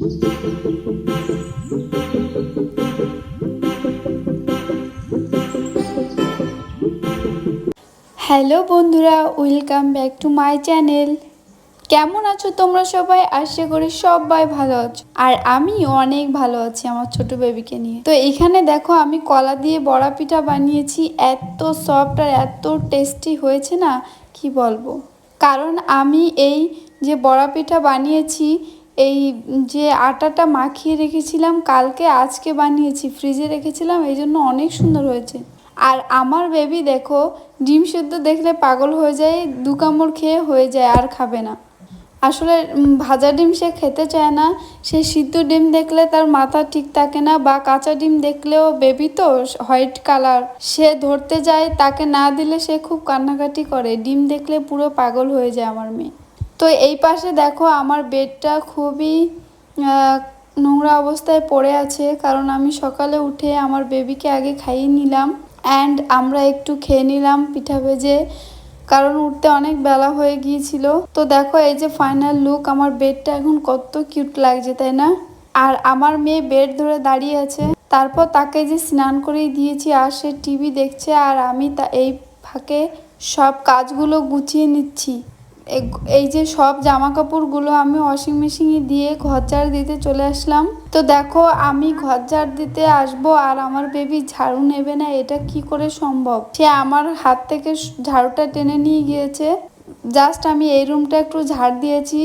Hello বন্ধুরা, welcome back to my channel. কেমন আছো তোমরা সবাই? আশা করি সবাই ভালো আছো। আর আমি অনেক ভালো আছি আমার ছোট বেবিকে নিয়ে। তো এখানে দেখো, আমি কলা দিয়ে বড়া পিঠা বানিয়েছি। এত সফট আর এত টেস্টি হয়েছে না, কি বলব? কারণ আমি এই যে বড়া পিঠা বানিয়েছি এই যে আটাটা মাখিয়ে রেখেছিলাম, কালকে আজকে বানিয়েছি, ফ্রিজে রেখেছিলাম, এই জন্য অনেক সুন্দর হয়েছে। আর আমার বেবি দেখো, ডিম সেদ্ধ দেখলে পাগল হয়ে যায়, দু কামড় খেয়ে হয়ে যায়, আর খাবে না। আসলে ভাজা ডিম সে খেতে চায় না, সে সিদ্ধ ডিম দেখলে তার মাথা ঠিক থাকে না, বা কাঁচা ডিম দেখলেও বেবি তো হোয়াইট কালার সে ধরতে যায়, তাকে না দিলে সে খুব কান্নাকাটি করে, ডিম দেখলে পুরো পাগল হয়ে যায় আমার মেয়ে। তো এই পাশে দেখো আমার বেডটা খুবই নোংরা অবস্থায় পড়ে আছে, কারণ আমি সকালে উঠে আমার বেবিকে আগে খাইয়ে নিলাম অ্যান্ড আমরা একটু খেয়ে নিলাম পিঠা ভেজে, কারণ উঠতে অনেক বেলা হয়ে গিয়েছিল। তো দেখো এই যে ফাইনাল লুক আমার বেডটা এখন কত কিউট লাগছে, তাই না? আর আমার মেয়ে বেড ধরে দাঁড়িয়ে আছে, তারপর তাকে যে স্নান করেই দিয়েছি, আর সে টিভি দেখছে, আর আমি তা, এই ফাঁকে সব কাজগুলো গুছিয়ে নিচ্ছি। এই যে সব জামা কাপড়গুলো আমি ওয়াশিং মেশিনে দিয়ে ঘর ঝাড় দিতে চলে আসলাম। তো দেখো, আমি ঘর ঝাড় দিতে আসব আর আমার বেবি ঝাড়ু নেবে না, এটা কি করে সম্ভব? সে আমার হাত থেকে ঝাড়ুটা টেনে নিয়ে গিয়েছে। জাস্ট আমি এই রুমটা একটু ঝাড় দিয়েছি।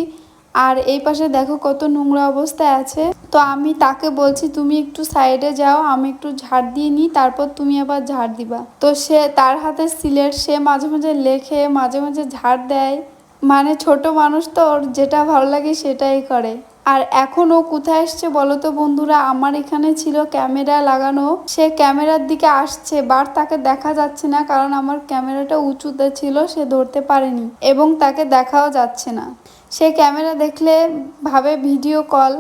আর এই পাশে দেখো কত নোংরা অবস্থায় আছে। তো আমি তাকে বলছি, তুমি একটু সাইডে যাও, আমি একটু ঝাড় দিয়ে নিই, তারপর তুমি আবার ঝাড় দিবা। তো সে, তার হাতে সিলেট সে মাঝে মাঝে লেখে, মাঝে মাঝে ঝাড় দেয়। মানে ছোট মানুষ তো ওর যেটা ভালো লাগে সেটাই করে। আর এখন ও কোথায় এসছে বলো তো বন্ধুরা? আমার এখানে ছিল ক্যামেরা লাগানো। সে ক্যামেরার দিকে আসছে, বার তাকে দেখা যাচ্ছে না কারণ আমার ক্যামেরাটা উঁচুতে ছিল, সে ধরতে পারেনি এবং তাকে দেখাও যাচ্ছে না। সে ক্যামেরা দেখলে ভাবে ভিডিও কল।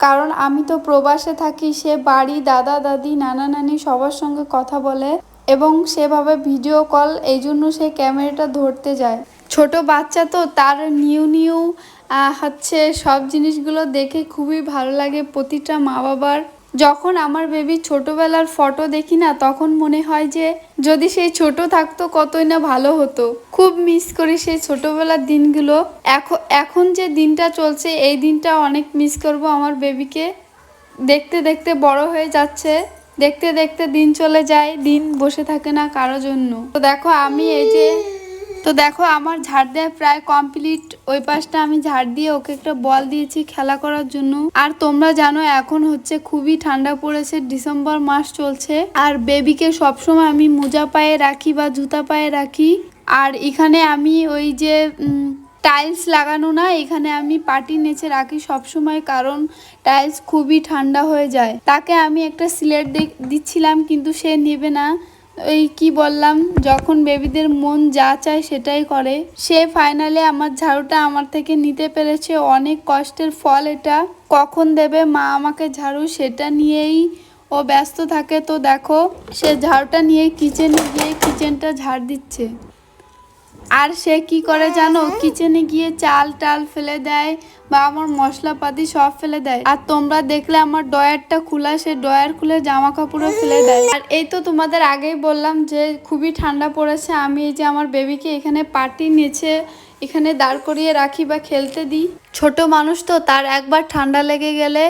কারণ আমি তো প্রবাসে থাকি, সে বাড়ি, দাদা, দাদি, নানা, নানি সবার সঙ্গে কথা বলে এবং সেভাবে ভিডিও কল এই জন্য সে ক্যামেরাটা ধরতে যায়। ছোট বাচ্চা তো, তার নিউ নিউ হচ্ছে সব জিনিসগুলো দেখে খুবই ভালো লাগে প্রতিটা মা বাবার। যখন আমার বেবি ছোটবেলার ফটো দেখি না, তখন মনে হয় যে যদি সেই ছোট থাকতো কতই না ভালো হতো। খুব মিস করি সেই ছোটবেলার দিনগুলো। এখন এখন যে দিনটা চলছে, এই দিনটা অনেক মিস করব আমার বেবিকে দেখতে দেখতে বড় হয়ে যাচ্ছে। দেখতে দেখতে দিন চলে যায়, দিন বসে থাকে না কারও জন্য। তো দেখো, আমি এই যে তো দেখো, আমার ঝাড় দেওয়া প্রায় কমপ্লিট ওই পাশটা আমি ঝাড় দিয়ে ওকে একটা বল দিয়েছি খেলা করার জন্য। আর তোমরা জানো, এখন হচ্ছে খুবই ঠান্ডা পড়েছে, ডিসেম্বর মাস চলছে। আর বেবিকে সবসময় আমি মোজা পায়ে রাখি বা জুতা পায়ে রাখি। আর এখানে আমি ওই যে টাইলস লাগানো না, এখানে আমি পাটি নেচে রাখি সব সময় কারণ টাইলস খুবই ঠান্ডা হয়ে যায়। তাকে আমি একটা সিলেট দিচ্ছিলাম, কিন্তু সে নেবে না। ওই কি বললাম যখন বেবিদের মন যা চায় সেটাই করে। সে ফাইনালে আমার ঝাড়ুটা আমার থেকে নিতে পেরেছে অনেক কষ্টের ফল এটা। কখন দেবে মা আমাকে ঝাড়ু সেটা নিয়েই ও ব্যস্ত থাকে তো দেখো সে ঝাড়ুটা নিয়ে কিচেনে গিয়ে কিচেনটা ঝাড় দিচ্ছে। আর সে কি করে জানো কিচেনে গিয়ে চাল টাল ফেলে দেয় বা আমার মশলাপাতি সব ফেলে দেয়। আর তোমরা দেখলে আমার ডয়ারটা খোলা, সে ডয়ার খুলে জামা কাপড়ও ফেলে দেয়। আর এই তো তোমাদের আগেই বললাম যে খুবই ঠান্ডা পড়েছে। আমি এই যে আমার বেবিকে এখানে পার্টি নিচে এখানে দাঁড় করিয়ে রাখি বা খেলতে দিই। ছোট মানুষ তো, তার একবার ঠান্ডা লেগে গেলে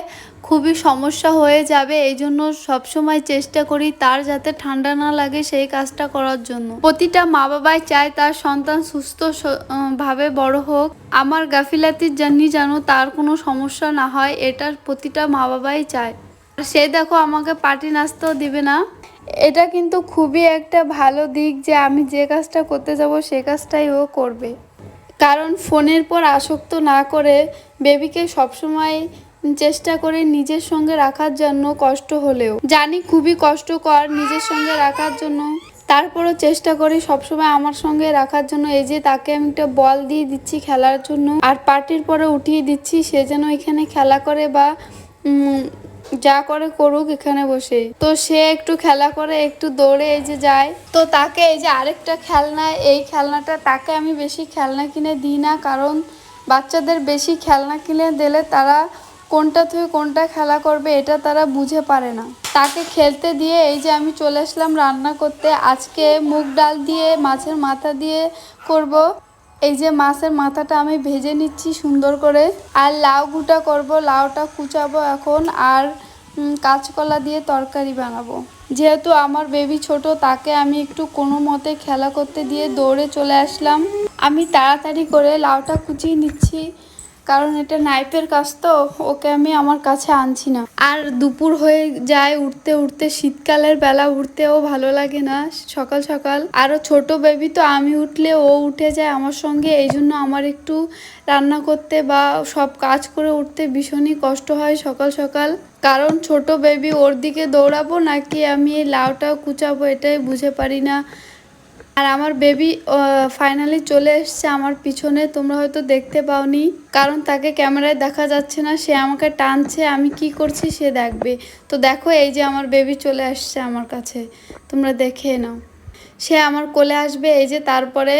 খুবই সমস্যা হয়ে যাবে। এই জন্য সবসময় চেষ্টা করি তার যাতে ঠান্ডা না লাগে সেই কাজটা করার জন্য। প্রতিটা মা বাবাই চায় তার সন্তান সুস্থ ভাবে বড় হোক। আমার গাফিলাতির জন্য যেন তার কোনো সমস্যা না হয়, এটার প্রতিটা মা বাবাই চায়। সে দেখো আমাকে পার্টি নাচতেও দিবে না। এটা কিন্তু খুবই একটা ভালো দিক যে আমি যে কাজটা করতে যাব, সে কাজটাই ও করবে। কারণ ফোনের পর আসক্ত না করে বেবিকে সবসময় চেষ্টা করে নিজের সঙ্গে রাখার জন্য কষ্ট হলেও। জানি খুবই কষ্টকর নিজের সঙ্গে রাখার জন্য। তারপরও চেষ্টা করি সবসময় আমার সঙ্গে রাখার জন্য। এই যে তাকে আমি একটা বল দিয়ে দিচ্ছি খেলার জন্য। আর পার্টির পরে উঠিয়ে দিচ্ছি, সে যেন এখানে খেলা করে বা যা করে করুক এখানে বসে তো সে একটু খেলা করে, একটু দৌড়ে এই যে যায়। তো তাকে এই যে আরেকটা খেলনা, এই খেলনাটা তাকে আমি বেশি খেলনা কিনে দিই না, কারণ বাচ্চাদের বেশি খেলনা কিনে দিলে তারা কোনটা থেকে কোনটা খেলা করবে এটা তারা বুঝে পারে না। তাকে খেলতে দিয়ে এই যে আমি চলে আসলাম রান্না করতে, আজকে মুগ ডাল দিয়ে, মাছের মাথা দিয়ে করব। এই যে মাছের মাথাটা আমি ভেজে নিচ্ছি সুন্দর করে। আর লাউ গুটা করব, লাউটা কুচাবো এখন। আর কাঁচকলা দিয়ে তরকারি বানাবো। যেহেতু আমার বেবি ছোট, তাকে আমি একটু কোনো মতে খেলা করতে দিয়ে দৌড়ে চলে আসলাম। আমি তাড়াতাড়ি করে লাউটা কুচিয়ে নিচ্ছি। কারণ এটা নাইফের কাজ তো, ওকে আমি আমার কাছে আনছি না। আর দুপুর হয়ে যায় উঠতে উঠতে, শীতকালের বেলা উঠতেও ভালো লাগে না সকাল সকাল। আরও ছোট বেবি তো আমি উঠলে ও উঠে যায় আমার সঙ্গে, এই জন্য আমার একটু রান্না করতে বা সব কাজ করে উঠতে ভীষণই কষ্ট হয় সকাল সকাল। কারণ ছোট বেবি ওর দিকে দৌড়াবো নাকি আমি এই লাউটাও কুচাবো এটাই বুঝে পারি না। আর আমার বেবি ফাইনালি চলে এসছে আমার পিছনে। তোমরা হয়তো দেখতে পাওনি, কারণ তাকে ক্যামেরায় দেখা যাচ্ছে না। সে আমাকে টানছে, আমি কি করছি সে দেখবে। তো দেখো, এই যে আমার বেবি চলে আসছে আমার কাছে। তোমরা দেখে নাও। সে আমার কোলে আসবে, এই যে তারপরে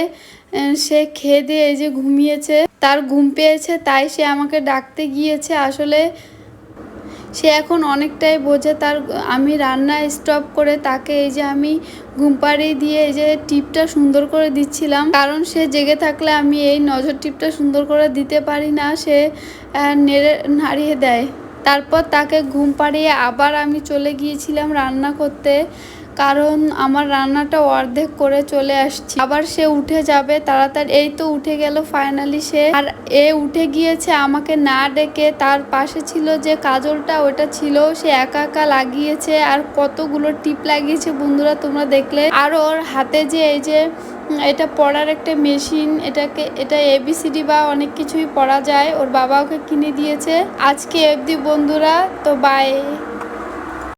সে খেয়ে দিয়ে এই যে ঘুমিয়েছে। তার ঘুম পেয়েছে, তাই সে আমাকে ডাকতে গিয়েছে। আসলে সে এখন অনেকটাই বোঝে তার, আমি রান্না স্টপ করে তাকে এই যে আমি ঘুম পাড়িয়ে দিয়ে এই যে টিপটা সুন্দর করে দিচ্ছিলাম। কারণ সে জেগে থাকলে আমি এই নজর টিপটা সুন্দর করে দিতে পারি না, সে নেড়ে নাড়িয়ে দেয়। তারপর তাকে ঘুম পাড়িয়ে আবার আমি চলে গিয়েছিলাম রান্না করতে। কারণ আমার রান্নাটা অর্ধেক করে চলে আসছি। আবার সে উঠে যাবে, তাড়াতাড়ি। এই তো উঠে গেল ফাইনালি সে। আর এ উঠে গিয়েছে আমাকে না ডেকে। তার পাশে ছিল যে কাজলটা, ওটা ছিল। সে একা একা লাগিয়েছে। আর কতগুলো টিপ লাগিয়েছে বন্ধুরা, তোমরা দেখলে। আর ওর হাতে যে এই যে, এটা পড়ার একটা মেশিন, এটাকে, এটা এবিসিডি বা অনেক কিছুই পড়া যায়। ওর বাবা ওকে কিনে দিয়েছে। আজকে অবধি বন্ধুরা, তো বাই